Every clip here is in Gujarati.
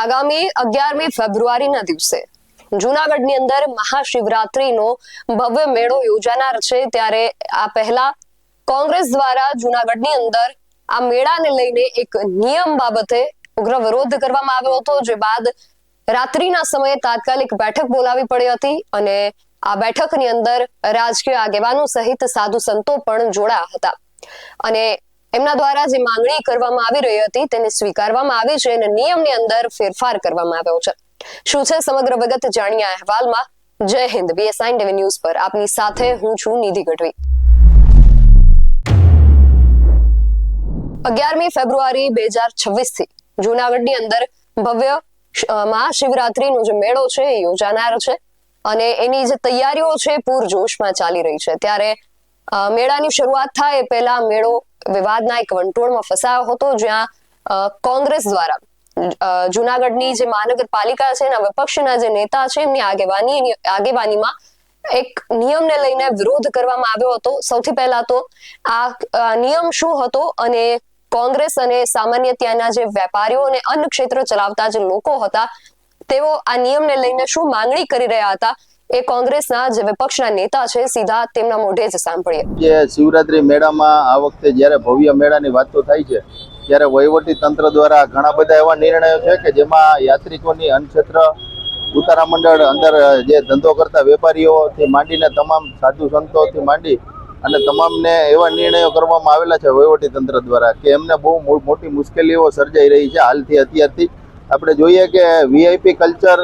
આગામી અગિયારમી ફેબ્રુઆરીના દિવસે જુનાગઢની અંદર મહાશિવરાત્રીનો ભવ્ય મેળો યોજાનાર છે. ત્યારે આ પહેલા કોંગ્રેસ દ્વારા જુનાગઢની અંદર આ મેળાને લઈને એક નિયમ બાબતે ઉગ્ર વિરોધ કરવામાં આવ્યો હતો, જે બાદ રાત્રિના સમયે તાત્કાલિક બેઠક બોલાવી પડી હતી અને આ બેઠકની અંદર રાજકીય આગેવાનો સહિત સાધુ સંતો પણ જોડાયા હતા. અને એમના દ્વારા જે માંગણી કરવામાં આવી રહી હતી તેને સ્વીકારવામાં આવી છે અને નિયમની અંદર ફેરફાર કરવામાં આવ્યો છે. શું છે સમગ્ર વિગત જાણીએ અહેવાલમાં? જય હિન્દ બીએસઆઈ ટીવી ન્યૂઝ પર આપની સાથે હું છું નિધિ ગઢવી. અગિયારમી ફેબ્રુઆરી બે હજાર છવ્વીસથી જુનાગઢની અંદર ભવ્ય મહાશિવરાત્રીનો જે મેળો છે એ યોજાનાર છે અને એની જે તૈયારીઓ છે પૂરજોશમાં ચાલી રહી છે. ત્યારે મેળાની શરૂઆત થાય એ પહેલા મેળો વિવાદના એક વંટોળમાં ફસાયો હતો, જ્યાં કોંગ્રેસ દ્વારા જુનાગઢની જે મહાનગરપાલિકા છે એના વિપક્ષના જે નેતા છે, એમની આગેવાની આગેવાનીમાં એક નિયમને લઈને વિરોધ કરવામાં આવ્યો હતો. સૌથી પહેલા તો આ નિયમ શું હતો અને કોંગ્રેસ અને સામાન્ય ત્યાંના જે વેપારીઓ અને અન્ન ક્ષેત્ર ચલાવતા જે લોકો હતા, તેઓ આ નિયમને લઈને શું માંગણી કરી રહ્યા હતા? એ કોંગ્રેસના જે વિપક્ષના નેતા છે, સીધા તેમના મોઢે જ સાંભળીએ. જે શિવરાત્રી મેળામાં આ વખતે જ્યારે ભવ્ય મેળાની વાતો થાય છે, ત્યારે વહીવટી તંત્ર દ્વારા ઘણા બધા એવા નિર્ણયો છે કે જેમાં યાત્રિકોની અન્નક્ષેત્ર ઉતારા મંડળ અંદર જે ધંધો કરતા વેપારીઓથી માંડીને તમામ સાધુ સંતોથી માંડી અને તમામને એવા નિર્ણયો કરવામાં આવેલા છે વહીવટી તંત્ર દ્વારા કે એમને બહુ મોટી મુશ્કેલીઓ સર્જાઈ રહી છે હાલથી, અત્યારથી આપણે જોઈએ કે વીઆઈપી કલ્ચર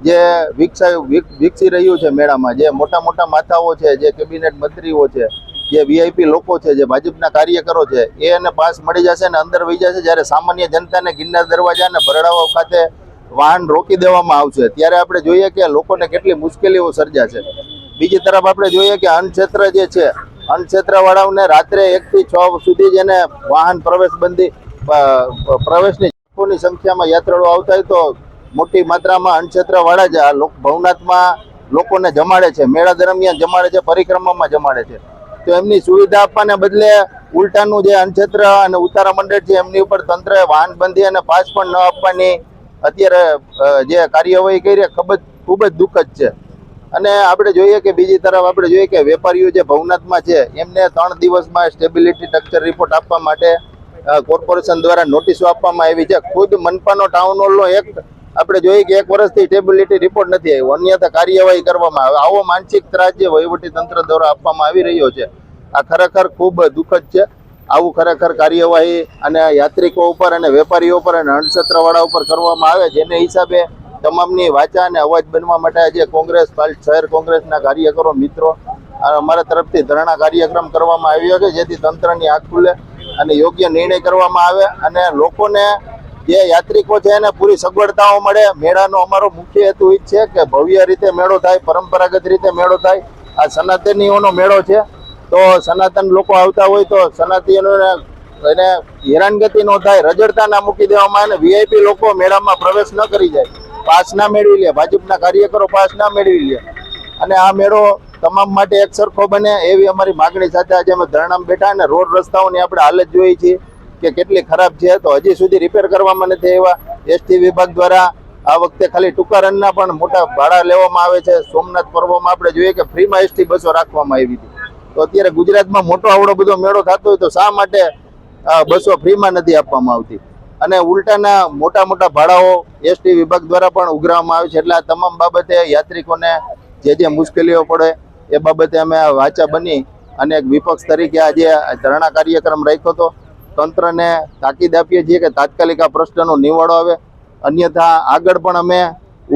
જે વિકસાય વિકસી રહ્યું છે મેળામાં, જે મોટા મોટા માથાઓ છે, જે કેબિનેટ મંત્રીઓ છે, જે વીઆઈપી લોકો છે, જે ભાજપના કાર્યકરો છે, એ એને પાસ મળી જશે અને અંદર વહી જશે જ્યારે સામાન્ય જનતાને ગિરનાર દરવાજા અને ભરડાઓ ખાતે વાહન રોકી દેવામાં આવશે. ત્યારે આપણે જોઈએ કે લોકોને કેટલી મુશ્કેલીઓ સર્જાશે બીજી તરફ આપણે જોઈએ કે અન્ન ક્ષેત્ર જે છે, અન્ન ક્ષેત્રવાળાઓને રાત્રે એકથી છ સુધી જ એને વાહન પ્રવેશ બંધી પ્રવેશની સંખ્યામાં યાત્રાળુઓ આવતા હોય તો મોટી માત્રામાં અન્નક્ષેત્રવાળા જ આ ભવનાથમાં લોકોને જમાડે છે. મેળા દરમિયાન જમાડે છે, પરિક્રમામાં જમાડે છે. તો એમની સુવિધા આપવાને બદલે ઉલટાનું જે અન્નક્ષેત્ર અને ઉતારા મંડળ છે, એમની ઉપર તંત્રએ વાહન બંધી અને પાસ પણ ન આપવાની અત્યારે જે કાર્યવાહી કરી ખૂબ જ ખૂબ જ દુઃખદ છે. અને આપણે જોઈએ કે બીજી તરફ આપણે જોઈએ કે વેપારીઓ જે ભવનાથમાં છે, એમને ત્રણ દિવસમાં સ્ટેબિલિટી સ્ટ્રક્ચર રિપોર્ટ આપવા માટે કોર્પોરેશન દ્વારા નોટિસો આપવામાં આવી છે. ખુદ મનપાનો ટાઉન હોલનો એક આપણે જોઈએ કે એક વર્ષથી ટેબિલિટી રિપોર્ટ નથી આવ્યો. અન્યથા કાર્યવાહી કરવામાં આવે. આવો માનસિક ત્રાસ જે વહીવટી તંત્ર દ્વારા આપવામાં આવી રહ્યો છે, આ ખરેખર ખૂબ દુઃખદ છે. આવું ખરેખર કાર્યવાહી અને યાત્રિકો ઉપર અને વેપારીઓ ઉપર અને અણસત્રવાળા ઉપર કરવામાં આવે, જેને હિસાબે તમામની વાચા અને અવાજ બનવા માટે આજે કોંગ્રેસ શહેર કોંગ્રેસના કાર્યકરો, મિત્રો અમારા તરફથી ધરણા કાર્યક્રમ કરવામાં આવ્યો છે, જેથી તંત્રની આંખ ખુલે અને યોગ્ય નિર્ણય કરવામાં આવે અને લોકોને જે યાત્રિકો છે એને પૂરી સગવડતાઓ મળે. મેળાનો અમારો મુખ્ય હેતુ એ છે કે ભવ્ય રીતે મેળો થાય, પરંપરાગત રીતે મેળો થાય. આ સનાતનીઓનો મેળો છે. તો સનાતન લોકો આવતા હોય તો સનાતનીઓને એને હેરાનગતિ ન થાય, રજડતા ના મૂકી દેવામાં આવે વીઆઈપી લોકો મેળામાં પ્રવેશ ન કરી જાય. પાસ ના મેળવી લે, ભાજપના કાર્યકરો પાસ ના મેળવી લે. અને આ મેળો તમામ માટે એક સરખો બને એવી અમારી માગણી સાથે આજે અમે ધરણામાં બેઠા અને રોડ રસ્તાઓની આપણે હાલત જોઈએ છીએ કે કેટલી ખરાબ છે, તો હજી સુધી રિપેર કરવામાં નથી આવ્યા. એસટી વિભાગ દ્વારા આ વખતે ખાલી ટૂંકા રનના પણ મોટા ભાડા લેવામાં આવે છે. સોમનાથ પર્વમાં આપણે જોઈએ કે ફ્રીમાં એસટી બસો રાખવામાં આવી હતી. તો અત્યારે ગુજરાતમાં મોટો આવડો બધો મેળો થતો હોય તો શા માટે બસો ફ્રીમાં નથી આપવામાં આવતી? અને ઉલટાના મોટા મોટા ભાડાઓ એસટી વિભાગ દ્વારા પણ ઉઘરાવવામાં આવે છે. એટલે આ તમામ બાબતે યાત્રિકોને જે જે મુશ્કેલીઓ પડે એ બાબતે અમે વાચા બની અને એક વિપક્ષ તરીકે આજે ધરણા કાર્યક્રમ રાખ્યો હતો. તંત્રને તાકીદ આપીએ છીએ કે તાત્કાલિક આ પ્રશ્નનો નિવાડો આવે. અન્યથા આગળ પણ અમે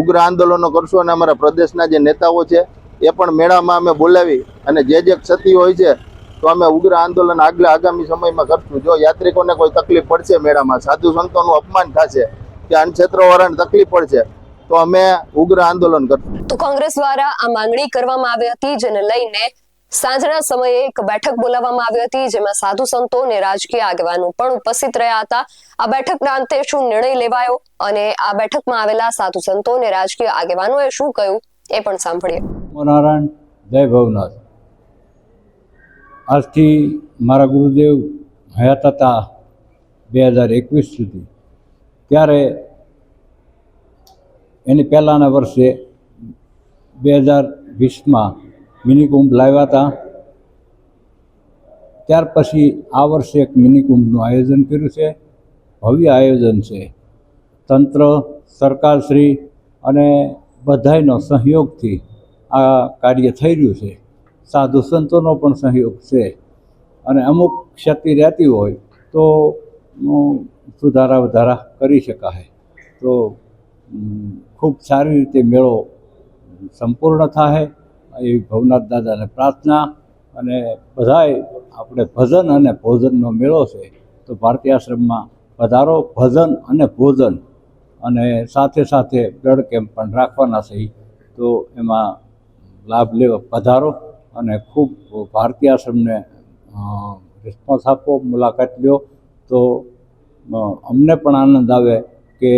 ઉગ્ર આંદોલનો કરશું અને અમારા પ્રદેશના જે નેતાઓ છે, એ પણ મેળામાં અમે બોલાવી અને જે જે ક્ષતિ હોય છે, તો અમે ઉગ્ર આંદોલન આગલા આગામી સમયમાં કરશું. જો યાત્રિકોને કોઈ તકલીફ પડશે મેળામાં, સાધુ સંતોનું અપમાન થશે, કે અન્નક્ષેત્રવાળાને તકલીફ પડશે, તો અમે ઉગ્ર આંદોલન કરશું. તો કોંગ્રેસ દ્વારા આ માંગણી કરવામાં આવી હતી, જેને લઈને સાંજના સમયે એક બેઠક બોલાવવામાં આવી હતી, જેમાં સાધુ સંતો અને રાજકીય આગેવાનો પણ ઉપસ્થિત રહ્યા હતા. આ બેઠકના અંતે શું નિર્ણય લેવાયો અને આ બેઠકમાં આવેલા સાધુ સંતો અને રાજકીય આગેવાનોએ શું કહ્યું એ પણ સાંભળીએ. નારાયણ જય ભવનાથ. આજથી મારા ગુરુદેવ હયાત હતા બે હજાર એકવીસ સુધી. ત્યારે એની પહેલાંના વર્ષે બે હજાર વીસમાં મિની કુંભ લાવ્યા હતા. ત્યાર પછી આ વર્ષે એક મિની કુંભનું આયોજન કર્યું છે. ભવ્ય આયોજન છે. તંત્ર સરકારશ્રી અને બધાયનો સહયોગથી આ કાર્ય થઈ રહ્યું છે. સાધુ સંતોનો પણ સહયોગ છે. અને અમુક ક્ષતિ રહેતી હોય તો સુધારા વધારા કરી શકાય. તો ખૂબ સારી રીતે મેળો સંપૂર્ણ થાય. એવી ભવનાથ દાદાને પ્રાર્થના અને બધાય આપણે ભજન અને ભોજનનો મેળો છે, તો ભારતીય આશ્રમમાં પધારો ભજન અને ભોજન અને સાથે સાથે બ્લડ કેમ્પ પણ રાખવાના છે. તો એમાં લાભ લેવા પધારો અને ખૂબ ભારતીય આશ્રમને રિસ્પોન્સ આપો, મુલાકાત લ્યો. તો અમને પણ આનંદ આવે કે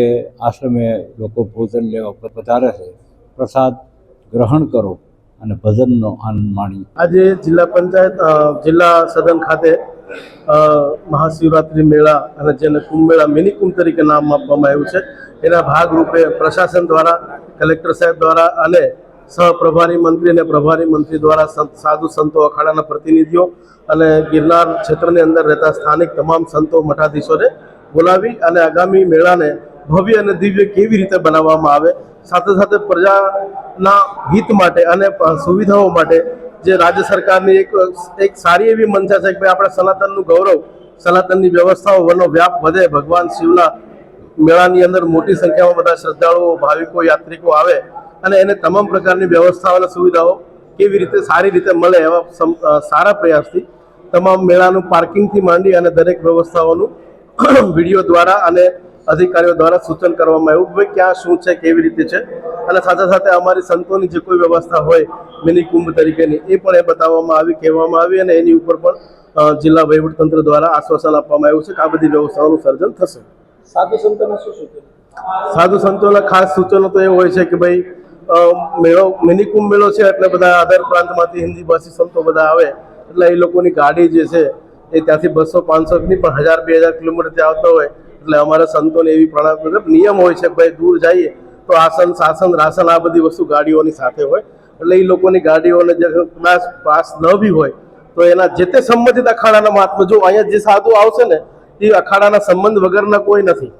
આશ્રમે લોકો ભોજન લેવા પધારે છે. પ્રસાદ ગ્રહણ કરો. અને ભજનનો આનંદ માણી. આજે જિલ્લા પંચાયત જિલ્લા સદન ખાતે મહાશિવરાત્રિ મેળા અને જેને કુંભ મેળા મિની કુંભ તરીકે નામ આપવામાં આવ્યું છે. એના ભાગરૂપે પ્રશાસન દ્વારા, કલેક્ટર સાહેબ દ્વારા અને સહપ્રભારી મંત્રી અને પ્રભારી મંત્રી દ્વારા સાધુ સંતો અખાડાના પ્રતિનિધિઓ અને ગિરનાર ક્ષેત્રની અંદર રહેતા સ્થાનિક તમામ સંતો, મઠાધીશોને બોલાવી અને આગામી મેળાને ભવ્ય અને દિવ્ય કેવી રીતે બનાવવામાં આવે? સાથે સાથે પ્રજાના હિત માટે અને સુવિધાઓ માટે જે રાજ્ય સરકારની એક એક સારી એવી મંશા છે કે ભાઈ આપણે સનાતનનું ગૌરવ, સનાતનની વ્યવસ્થાઓ વનો વ્યાપ વધે, ભગવાન શિવના મેળાની અંદર મોટી સંખ્યામાં બધા શ્રદ્ધાળુઓ, ભાવિકો, યાત્રિકો આવે અને એને તમામ પ્રકારની વ્યવસ્થાઓ અને સુવિધાઓ કેવી રીતે, સારી રીતે મળે એવા સારા પ્રયાસથી તમામ મેળાનું પાર્કિંગથી માંડી અને દરેક વ્યવસ્થાઓનું વીડિયો દ્વારા અને અધિકારીઓ દ્વારા સૂચન કરવામાં આવ્યું કે ભાઈ ક્યાં શું છે કેવી રીતે છે? અને સાથે સાથે અમારી સંતોની જે કોઈ વ્યવસ્થા હોય મિની કુંભ તરીકેની એ પણ એ બતાવવામાં આવી કહેવામાં આવી અને એની ઉપર પણ જિલ્લા વહીવટતંત્ર દ્વારા આશ્વાસન આપવામાં આવ્યું છે કે આ બધી વ્યવસ્થાઓનું સર્જન થશે. સાધુ સંતોના શું સૂચન? સાધુ સંતોના ખાસ સૂચનો તો એ હોય છે કે ભાઈ મેળો મિની કુંભ મેળો છે એટલે બધા આધાર પ્રાંતમાંથી હિન્દી ભાષી સંતો બધા આવે એટલે એ લોકોની ગાડી જે છે એ ત્યાંથી બસો પાંચસો નહીં પણ હજાર બે હજાર કિલોમીટરથી આવતા હોય એટલે અમારા સંતોને એવી પ્રણામ નિયમ હોય છે ભાઈ દૂર જઈએ તો આસન શાસન રાસન આ બધી વસ્તુ ગાડીઓની સાથે હોય. એટલે એ લોકોની ગાડીઓને જે ક્લાસ પાસ ન બી હોય તો એના જે તે સંબંધિત અખાડાના મહાત્મા, જો અહીંયા જે સાધુ આવશે ને એ અખાડાના સંબંધ વગરના કોઈ નથી.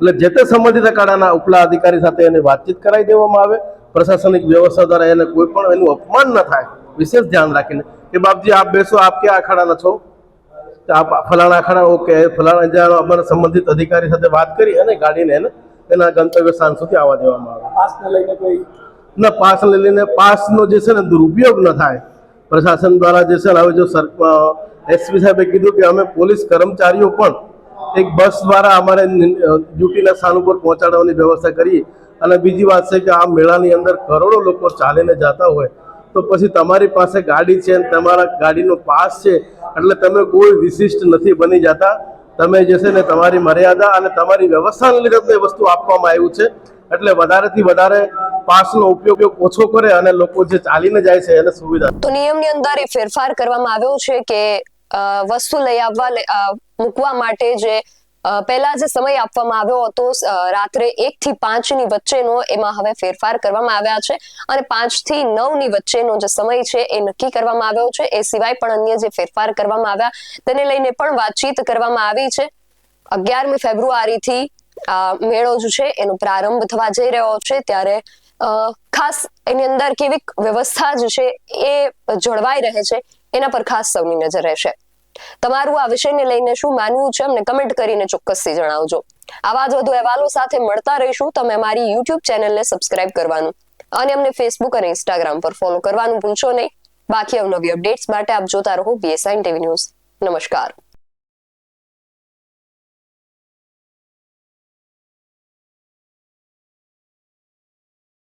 એટલે જે તે સંબંધિત અખાડાના ઉપલા અધિકારી સાથે એને વાતચીત કરાવી દેવામાં આવે. પ્રશાસનિક વ્યવસ્થા દ્વારા એને કોઈ પણ એનું અપમાન ન થાય. વિશેષ ધ્યાન રાખીને કે બાપજી આપ બેસો, આપ ક્યાં અખાડાના છો? તો આ ફલાણા ખરા ઓકે ફલાણા જ્યાં અમારા સંબંધિત અધિકારી સાથે વાત કરી અને ગાડીને એને એના ગંતવ્ય સ્થાન સુધી આવવા દેવામાં આવે. પાસને લઈને કોઈ ના પાસ લઈ લઈને પાસનો જે છે ને દુરુપયોગ ન થાય. પ્રશાસન દ્વારા જે છે ને હવે જો સર એસપી સાહેબે કીધું કે અમે પોલીસ કર્મચારીઓ પણ એક બસ દ્વારા અમારે ડ્યુટીના સ્થાન ઉપર પહોંચાડવાની વ્યવસ્થા કરી અને બીજી વાત છે કે આ મેળાની અંદર કરોડો લોકો ચાલીને જતા હોય. તો પછી તમારી પાસે ગાડી છે તમારા ગાડીનો પાસ છે એટલે તમે કોઈ વિશિષ્ટ નથી બની જતા. તમે જે છે ને તમારી મર્યાદા અને તમારી વ્યવસ્થાને લીધે તમને વસ્તુ આપવામાં આવ્યું છે. એટલે વધારેથી વધારે પાસનો ઉપયોગ ઓછો કરે અને લોકો જે ચાલીને જાય છે એને સુવિધા તો નિયમની અંદર એ ફેરફાર કરવામાં આવ્યો છે કે વસ્તુ લઈ આવવા મૂકવા માટે જે પહેલા જે સમય આપવામાં આવ્યો હતો રાત્રે એક થી પાંચની વચ્ચેનો એમાં હવે ફેરફાર કરવામાં આવ્યા છે અને પાંચથી નવની વચ્ચેનો જે સમય છે એ નક્કી કરવામાં આવ્યો છે. એ સિવાય પણ અન્ય જે ફેરફાર કરવામાં આવ્યા, તેને લઈને પણ વાતચીત કરવામાં આવી છે. અગિયારમી ફેબ્રુઆરીથી મેળો જે છે, એનો પ્રારંભ થવા જઈ રહ્યો છે. ત્યારે ખાસ એની અંદર કેવી વ્યવસ્થા જે છે એ જળવાઈ રહે છે, એના પર ખાસ સૌની નજર રહેશે. તમારું આ વિષયને લઈને શું માનવું છે અમને કમેન્ટ કરીને ચોક્કસથી જણાવજો. આવા જ વધુ અહેવાલો સાથે મળતા રહીશું. તમે અમારી યુટ્યુબ ચેનલને સબસ્ક્રાઇબ કરવાનું અને અમને ફેસબુક અને ઇન્સ્ટાગ્રામ પર ફોલો કરવાનું ભૂલશો નહીં. બાકી અવનવી અપડેટ્સ માટે આપ જોતા રહો બીએસઆઈ ટીવી ન્યૂઝ નમસ્કાર.